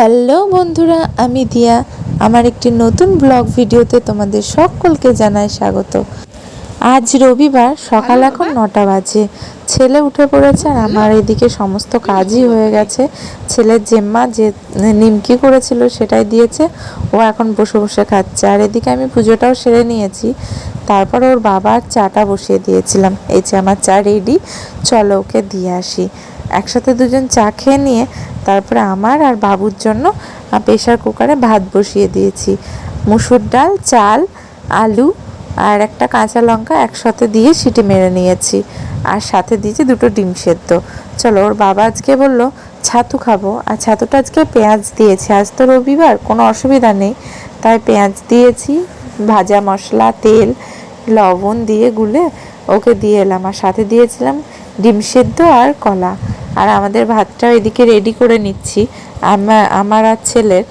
Hello বন্ধুরা আমি দিয়া। আমার একটি নতুন ব্লগ ভিডিওতে তোমাদের সকলকে জানাই স্বাগত। আজ রবিবার সকাল এখন নটা বাজে। ছেলে উঠে পড়েছে আর আমার এদিকে সমস্ত কাজই হয়ে গেছে। ছেলের জেম্মা যে নিমকি করেছিল সেটাই দিয়েছে। ও এখন বসে বসে খাচ্ছে। আর এদিকে আমি পুজোটাও সেরে নিয়েছি। তারপর ওর বাবার চাটা বসিয়ে দিয়েছিলাম। এই যে আমার চা রেডি চলো ওকে দিয়ে আসি। একসাথে দুজন চা খেয়ে নিয়ে তারপরে আমার আর বাবুর জন্য প্রেশার কুকারে ভাত বসিয়ে দিয়েছি। মুসুর ডাল, চাল, আলু আর একটা কাঁচা লঙ্কা একসাথে দিয়ে সিটি মেরে নিয়েছি। আর সাথে দিয়েছি দুটো ডিম সেদ্ধ। চলো, ওর বাবা আজকে বলল, ছাতু খাব। আর ছাতুটা আজকে পেঁয়াজ দিয়েছি। আজ তো রবিবার, কোনো অসুবিধা নেই। তাই পেঁয়াজ দিয়েছি, ভাজা মশলা, তেল লবণ দিয়ে গুলে ওকে দিয়ে এলাম। আর সাথে দিয়েছিলাম ডিম সেদ্ধ আর কলা। আর আমাদের ভাতটা এদিকে রেডি করে নিচ্ছি। আমার আর ছেলের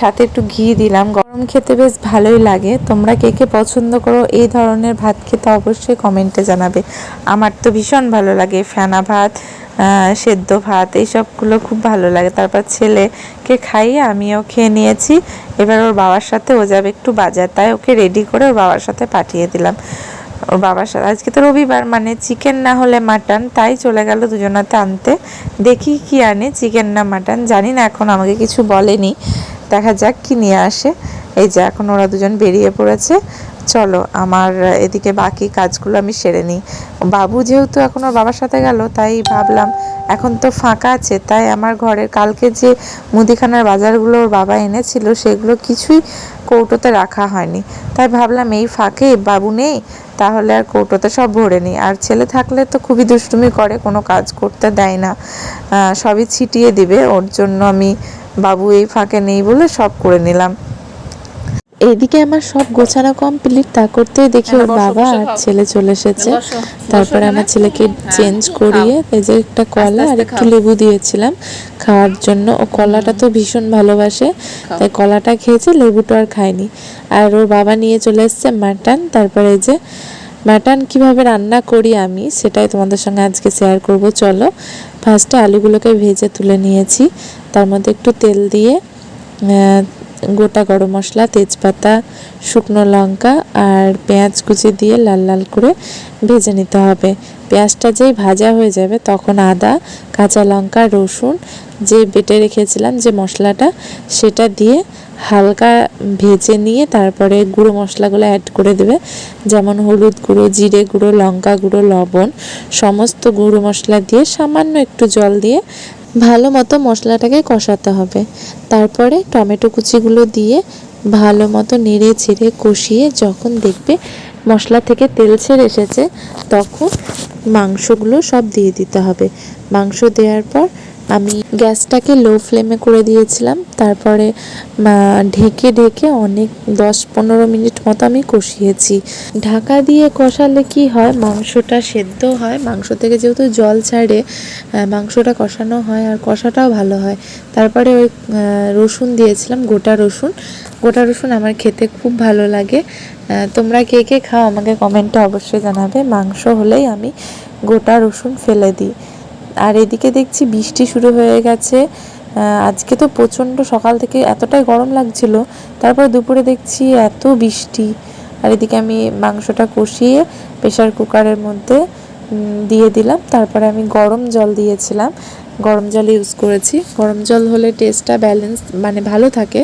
সাথে একটু ঘি দিলাম। গরম খেতে বেশ ভালোই লাগে। তোমরা কে কে পছন্দ করো, এই ধরনের ভাত খেতে অবশ্যই কমেন্টে জানাবে। আমার তো ভীষণ ভালো লাগে ফেনা ভাত সেদ্ধ ভাত এইসবগুলো খুব ভালো লাগে। তারপর ছেলেকে খাইয়ে আমিও খেয়ে নিয়েছি। এবার ওর বাবার সাথে ও যাবে একটু বাজার। তাই ওকে রেডি করে ওর বাবার সাথে পাঠিয়ে দিলাম। ওর বাবার সাথে আজকে তো রবিবার মানে চিকেন না হলে মাটন তাই চলে গেল দুজনাতে আনতে। দেখি কি আনে চিকেন না মাটন জানি না, এখন আমাকে কিছু বলেনি। দেখা যাক কি নিয়ে আসে। এই যে এখন ওরা দুজন বেরিয়ে পড়েছে। চলো, আমার এদিকে বাকি কাজগুলো আমি সেরে নিই। বাবু যেহেতু এখন ওর বাবার সাথে গেল, তাই ভাবলাম এখন তো ফাঁকা আছে, তাই আমার ঘরের কালকে যে মুদিখানার বাজারগুলো ওর বাবা এনেছিল, সেগুলো কিছুই কৌটোতে রাখা হয়নি। তাই ভাবলাম এই ফাঁকে বাবু নেই, তাহলে আর কৌটোতে সব ভরে নিই। আর ছেলে থাকলে তো খুবই দুষ্টুমি করে, কোনো কাজ করতে দেয় না। সবই ছিটিয়ে দিবে, ওর জন্য আমি বাবু এই ফাঁকে নেই বলে সব করে নিলাম। এইদিকে আমার সব গোছানো কমপ্লিট তা করতেই দেখি ওর বাবা আর ছেলে চলে এসেছে। তারপরে আমার ছেলেকে চেঞ্জ করিয়ে এই যে একটা কলা আর একটু লেবু দিয়েছিলাম খাওয়ার জন্য। ও কলাটা তো ভীষণ ভালোবাসে তাই কলাটা খেয়েছে লেবুটা আর খায়নি আর ওর বাবা নিয়ে চলে এসেছে মাটন তারপরে এই যে মাটন কীভাবে রান্না করি আমি সেটাই তোমাদের সঙ্গে আজকে শেয়ার করব। চলো ফার্স্টে আলুগুলোকে ভেজে তুলে নিয়েছি। তার মধ্যে একটু তেল দিয়ে গোটা গরম মশলা, তেজপাতা, শুকনো লঙ্কা আর পেঁয়াজ কুচি দিয়ে লাল লাল করে ভেজে নিতে হবে। পেঁয়াজটা যেই ভাজা হয়ে যাবে তখন আদা, কাঁচা লঙ্কা, রসুন যে বেটে রেখেছিলাম যে মশলাটা, সেটা দিয়ে হালকা ভেজে নিয়ে তারপরে গুঁড়ো মশলাগুলো অ্যাড করে দেবে। যেমন হলুদ গুঁড়ো, জিরে গুঁড়ো, লঙ্কা গুঁড়ো, লবণ, সমস্ত গুঁড়ো মশলা দিয়ে সামান্য একটু জল দিয়ে ভালো মতো মশলাটাকে কষাতে হবে। তারপরে টমেটো কুচিগুলো দিয়ে ভালো মতো নেড়ে ছেড়ে কষিয়ে যখন দেখবে মশলা থেকে তেল ছেড়ে এসেছে, তখন মাংসগুলো সব দিয়ে দিতে হবে। মাংস দেওয়ার পর আমি গ্যাসটাকে লো ফ্লেমে করে দিয়েছিলাম, তারপরে ঢেকে ঢেকে অনেক দশ পনেরো মিনিট মতো আমি কষিয়েছি। ঢাকা দিয়ে কষালে কি হয়, মাংসটা সেদ্ধ হয়, মাংস থেকে যেহেতু জল ছাড়ে মাংসটা কষানো হয় আর কষাটাও ভালো হয়। তারপরে ওই রসুন দিয়েছিলাম, গোটা রসুন। গোটা রসুন আমার খেতে খুব ভালো লাগে। তোমরা কে কে খাও আমাকে কমেন্টে অবশ্যই জানাবে। মাংস হলেই আমি গোটা রসুন ফেলে দিই। আর এদিকে দেখছি বৃষ্টি শুরু হয়ে গেছে। আজকে তো প্রচণ্ড সকাল থেকে এতটাই গরম লাগছিল। তারপর দুপুরে দেখছি এত বৃষ্টি। আর এদিকে আমি মাংসটা কষিয়ে প্রেশার কুকারের মধ্যে দিয়ে দিলাম। তারপরে আমি গরম জল দিয়েছিলাম। গরম জল ইউজ করেছি। গরম জল হলে টেস্টটা ব্যালেন্স মানে ভালো থাকে।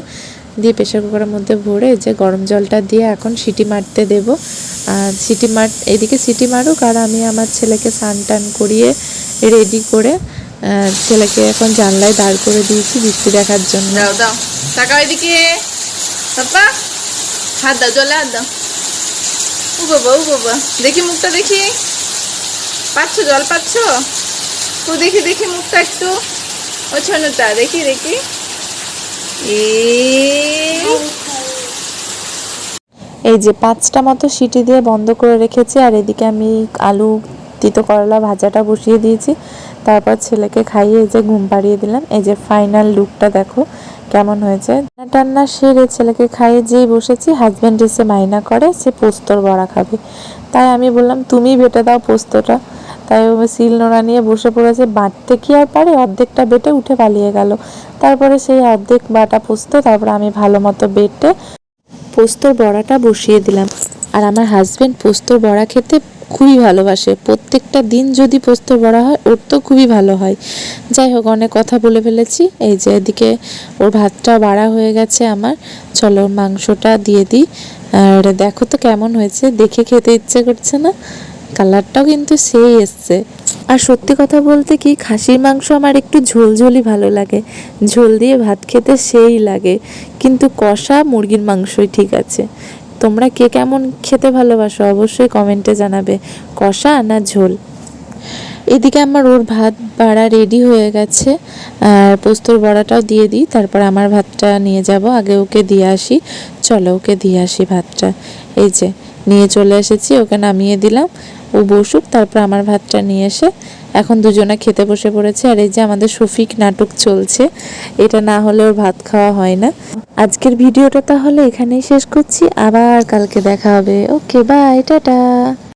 দিয়ে প্রেশার কুকারের মধ্যে ভরে যে গরম জলটা দিয়ে এখন সিটি মারতে দেব। আর সিটি মার, এদিকে সিটি মারুক আর আমি আমার ছেলেকে স্নান টান করিয়ে রেডি করে ছেলেকে এখন জানলায় দাঁড় করে দিয়েছি বৃষ্টি দেখার জন্য। দাও দাও। টাকা এদিকে। পাপা হাত দাও জলে হাত দাও। ও বাবা ও বাবা। দেখি মুখটা দেখি। পাচ্ছ জল পাচ্ছ? তো দেখি দেখি মুখটা একটু। ও ছনুটা দেখি দেখি। এই যে পাঁচটা মতো সিটি দিয়ে বন্ধ করে রেখেছি আর এদিকে আমি আলু তিতো করলা ভাজাটা বসিয়ে দিয়েছি। তারপর ছেলেকে খাইয়ে এই যে ঘুম পাড়িয়ে দিলাম। এই যে ফাইনাল লুকটা দেখো, কেমন হয়েছে? টান্না সেরে ছেলেকে খাইয়ে যেই বসেছি হাজব্যান্ড এসে মাইনা করে, সে পোস্তর বড়া খাবে। তাই আমি বললাম, তুমি বেটে দাও পোস্তটা। তাই ও শিল নোড়া নিয়ে বসে পড়েছে। বাটতে কি আর পারে? অর্ধেকটা বেটে উঠে পালিয়ে গেল। তারপরে সেই অর্ধেক বাটা পোস্ত, তারপরে আমি ভালো মতো বেটে পোস্তর বড়াটা বসিয়ে দিলাম। আর আমার হাজব্যান্ড পোস্তর বড়া খেতে খুবই ভালোবাসে। প্রত্যেকটা দিন যদি পোস্ত বড়া হয়, ওর তো খুবই ভালো হয়। যাই হোক, অনেক কথা বলে ফেলেছি। এই যে এদিকে ওর ভাতটা বাড়া হয়ে গেছে আমার। চলো মাংসটা দিয়ে দিই। আর দেখো তো কেমন হয়েছে। দেখে খেতে ইচ্ছে করছে না। কালারটাও কিন্তু সেই এসছে। আর সত্যি কথা বলতে কি, খাসির মাংস আমার একটু ঝোলঝোলই ভালো লাগে। ঝোল দিয়ে ভাত খেতে সেই লাগে। কিন্তু কষা মুরগির মাংসই ঠিক আছে। তোমরা কে কেমন খেতে ভালোবাসো অবশ্যই কমেন্টে জানাবে। কষা না ঝোল? এদিকে আমার ওর ভাত বাড়া রেডি হয়ে গেছে। আর পোস্তর বড়াটাও দিয়ে দিই, তারপর আমার ভাতটা নিয়ে যাব। আগে ওকে দিয়ে আসি। চলো, ওকে দিয়ে আসি ভাতটা। এই যে, নিয়ে চলে এসেছি, ওকে নামিয়ে দিলাম। ও বসুক, তারপর আমার ভাতটা নিয়ে এসে এখন দুজনে খেতে বসে পড়েছে আর এই যে আমাদের শফিক নাটক চলছে, এটা না হলে ওর ভাত খাওয়া হয় না। আজকের ভিডিওটা তাহলে এখানেই শেষ করছি, আবার কালকে দেখা হবে। Okay bye tata.